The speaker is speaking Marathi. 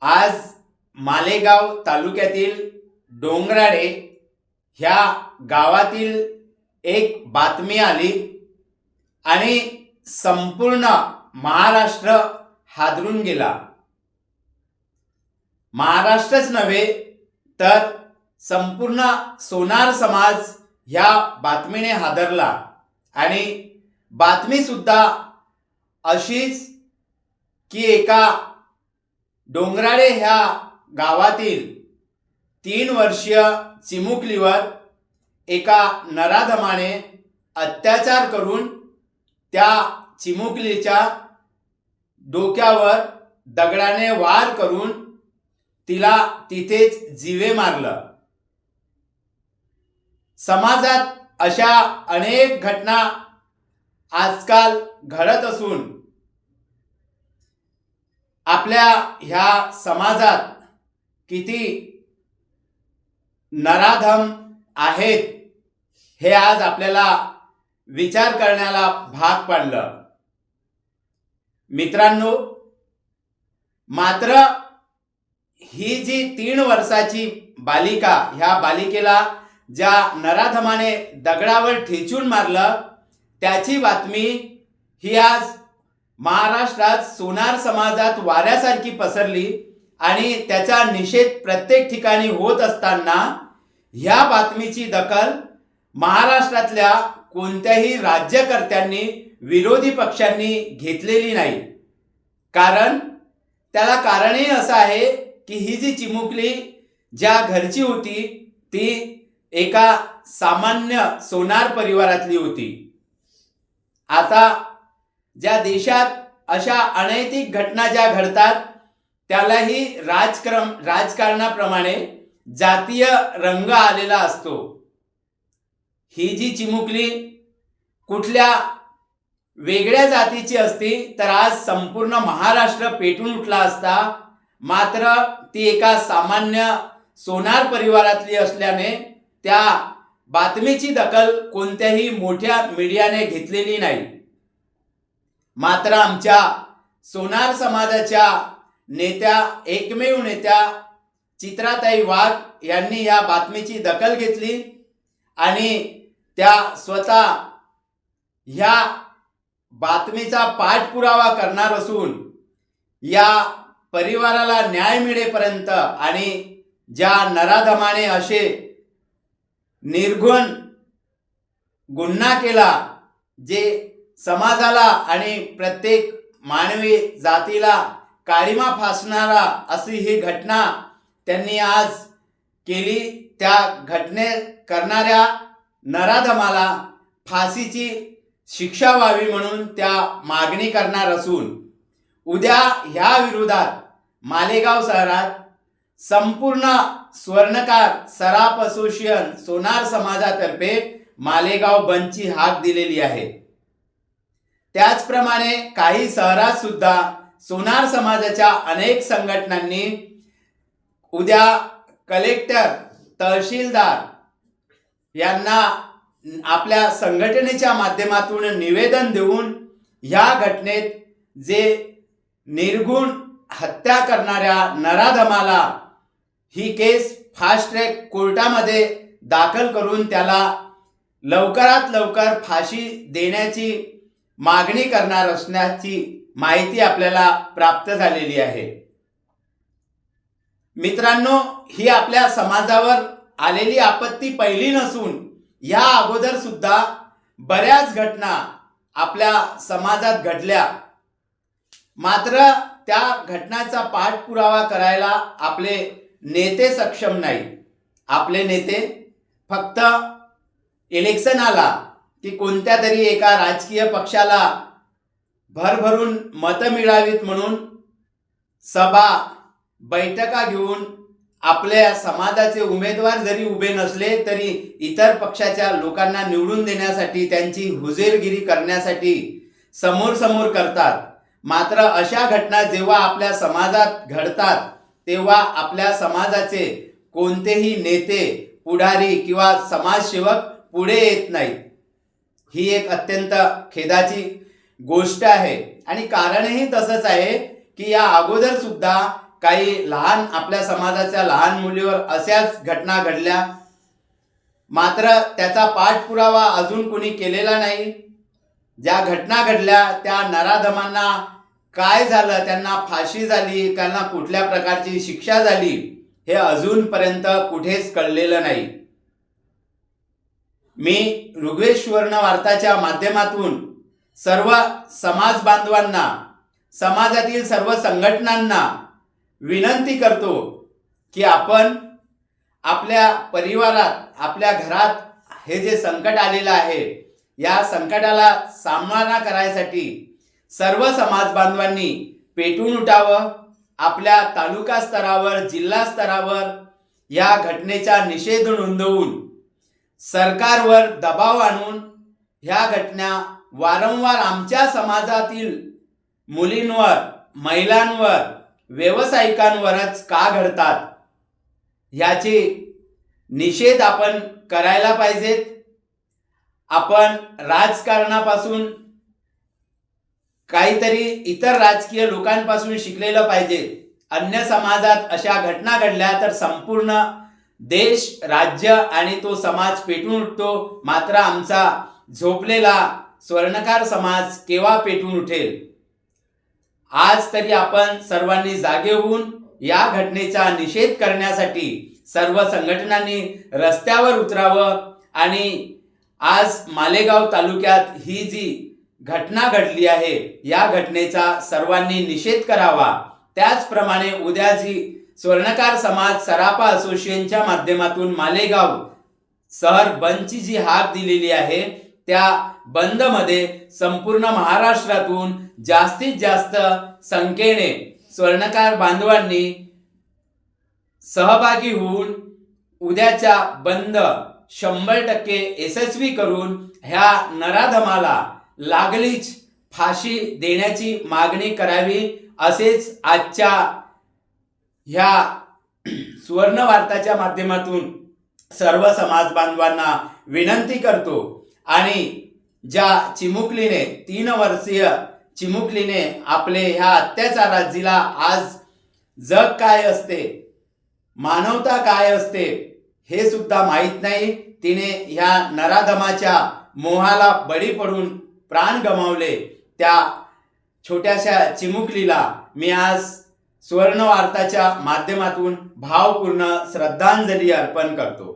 आज मालेगाव तालुक्यातील डोंगराळे ह्या गावातील एक बातमी आली आणि संपूर्ण महाराष्ट्र हादरून गेला. महाराष्ट्रच नव्हे तर संपूर्ण सोनार समाज ह्या बातमीने हादरला. आणि बातमी सुद्धा अशीच की एका डोंगराळे ह्या गावातील तीन वर्षीय चिमुकलीवर एका नराधमाने अत्याचार करून त्या चिमुकलीच्या डोक्यावर दगडाने वार करून तिला तिथेच जीवे मारलं. समाजात अशा अनेक घटना आजकाल घडत असून आपल्या ह्या समाजात किती नराधम आहेत हे आज आपल्याला विचार करण्याला भाग पाडलं. मित्रांनो मात्र ही जी तीन वर्षाची बालिका ह्या बालिकेला ज्या नराधमाने दगडावर ठेचून मारलं त्याची बातमी ही आज महाराष्ट्रात सोनार समाजात वाऱ्यासारखी पसरली आणि त्याचा निषेध प्रत्येक ठिकाणी होत असताना ह्या बातमीची दखल महाराष्ट्रातल्या कोणत्याही राज्यकर्त्यांनी विरोधी पक्षांनी घेतलेली नाही. कारण त्याला कारणही असं आहे की ही जी चिमुकली ज्या घरची होती ती एका सामान्य सोनार परिवारातली होती. आता ज्या देशात अशा अनैतिक घटना ज्या घडतात त्यालाही राजक्रम राजकारणाप्रमाणे जातीय रंग आलेला असतो. ही जी चिमुकली कुठल्या वेगळ्या जातीची असती तर आज संपूर्ण महाराष्ट्र पेटून उठला असता मात्र ती एका सामान्य सोनार परिवारातली असल्याने त्या बातमीची दखल कोणत्याही मोठ्या मीडियाने घेतलेली नाही. मात्र आमच्या सोनार समाजाच्या नेत्या एकमेव नेत्या चित्राताई वाघ यांनी या बातमीची दखल घेतली आणि त्या स्वतः ह्या बातमीचा पाठपुरावा करणार असून या परिवाराला न्याय मिळेपर्यंत आणि ज्या नराधमाने असे निर्गुण गुन्हा केला जे समाजाला आणि प्रत्येक मानवी जातीला काळीमा फासणारा अशी ही घटना त्यांनी आज केली. त्या घटने करणाऱ्या नराधमाला फाशीची शिक्षा व्हावी म्हणून त्या मागणी करणार असून उद्या ह्या विरोधात मालेगाव शहरात संपूर्ण स्वर्णकार सराफ असोसिएशन सोनार समाजातर्फे मालेगाव बंदची हाक दिलेली आहे. त्याचप्रमाणे काही शहरात सुद्धा सोनार समाजाच्या अनेक संघटनांनी उद्या कलेक्टर तहसीलदार यांना आपल्या संघटनेच्या माध्यमातून निवेदन देऊन ह्या घटनेत जे निर्गुण हत्या करणाऱ्या नराधमाला ही केस फास्ट ट्रॅक कोर्टामध्ये दाखल करून त्याला लवकरात लवकर फाशी देण्याची मागणी करणार असण्याची माहिती आपल्याला प्राप्त झालेली आहे. मित्रांनो ही आपल्या समाजावर आलेली आपत्ती पहिली नसून या अगोदर सुद्धा बऱ्याच घटना आपल्या समाजात घडल्या. मात्र त्या घटनाचा पाठपुरावा करायला आपले नेते सक्षम नाही आपले नेते फक्त इलेक्शन आला की कोणत्या तरी एका राजकीय पक्षाला भरभरून मतं मिळावीत म्हणून सभा बैठका घेऊन आपल्या समाजाचे उमेदवार जरी उभे नसले तरी इतर पक्षाच्या लोकांना निवडून देण्यासाठी त्यांची हुजेरगिरी करण्यासाठी समोर समोर करतात. मात्र अशा घटना जेव्हा आपल्या समाजात घडतात तेव्हा आपल्या समाजाचे कोणतेही नेते पुढारी किंवा समाजसेवक पुढे येत नाहीत. ही एक अत्यंत खेदाची गोष्ट आहे. आणि कारणही तसंच आहे की या अगोदर सुद्धा काही लहान आपल्या समाजाच्या लहान मुलीवर अशाच घटना घडल्या. मात्र त्याचा पाठपुरावा अजून कोणी केलेला नाही. ज्या घटना घडल्या त्या नराधमांना काय झालं? त्यांना फाशी झाली त्यांना कुठल्या प्रकारची शिक्षा झाली? हे अजूनपर्यंत कुठेच कळलेलं नाही. मी ऋग्वेश्वर्ण वार्ताच्या माध्यमातून सर्व समाज बांधवांना समाजातील सर्व संघटनांना विनंती करतो की आपण आपल्या परिवारात आपल्या घरात हे जे संकट आलेलं आहे या संकटाला सामना करायसाठी सर्व समाज बांधवांनी पेटून उठावं. आपल्या तालुका स्तरावर जिल्हा स्तरावर या घटनेचा निषेध नोंदवून सरकारवर दबाव आणून ह्या घटना वारंवार आमच्या समाजातील मुलींवर महिलांवर व्यावसायिकांवरच का घडतात? ह्याचे निषेध आपण करायला पाहिजेत. आपण राजकारणापासून काहीतरी इतर राजकीय लोकांपासून शिकलेलं पाहिजे. अन्य समाजात अशा घटना घडल्या तर संपूर्ण देश राज्य आणि तो समाज पेटून उठतो. मात्र आमचा झोपलेला स्वर्णकार समाज केव्हा पेटून उठेल? आज तरी आपण सर्वांनी जागे होऊन या घटनेचा निषेध करण्यासाठी सर्व संघटनांनी रस्त्यावर उतरावं आणि आज मालेगाव तालुक्यात ही जी घटना घडली आहे या घटनेचा सर्वांनी निषेध करावा. त्याचप्रमाणे उद्या जी स्वर्णकार समाज सरापा असोसिएशनच्या माध्यमातून मालेगाव शहर बंदची जी हाक दिलेली आहे त्या बंदमध्ये संपूर्ण महाराष्ट्रातून जास्तीत जास्त संख्येने स्वर्णकार बांधवांनी सहभागी होऊन उद्याच्या बंद शंभर टक्के यशस्वी करून ह्या नराधमाला लागलीच फाशी देण्याची मागणी करावी असेच आजच्या ह्या सुवर्ण वार्ताच्या माध्यमातून सर्व समाज बांधवांना विनंती करतो आणि ज्या चिमुकलीने तीन वर्षीय चिमुकलीने आपले ह्या अत्याचाराजीला आज जग काय असते मानवता काय असते हे सुद्धा माहीत नाही. तिने ह्या नराधमाच्या मोहाला बळी पडून प्राण गमावले. त्या छोट्याशा चिमुकलीला मी आज सुवर्ण वार्ताच्या माध्यमातून भावपूर्ण श्रद्धांजली अर्पण करतो.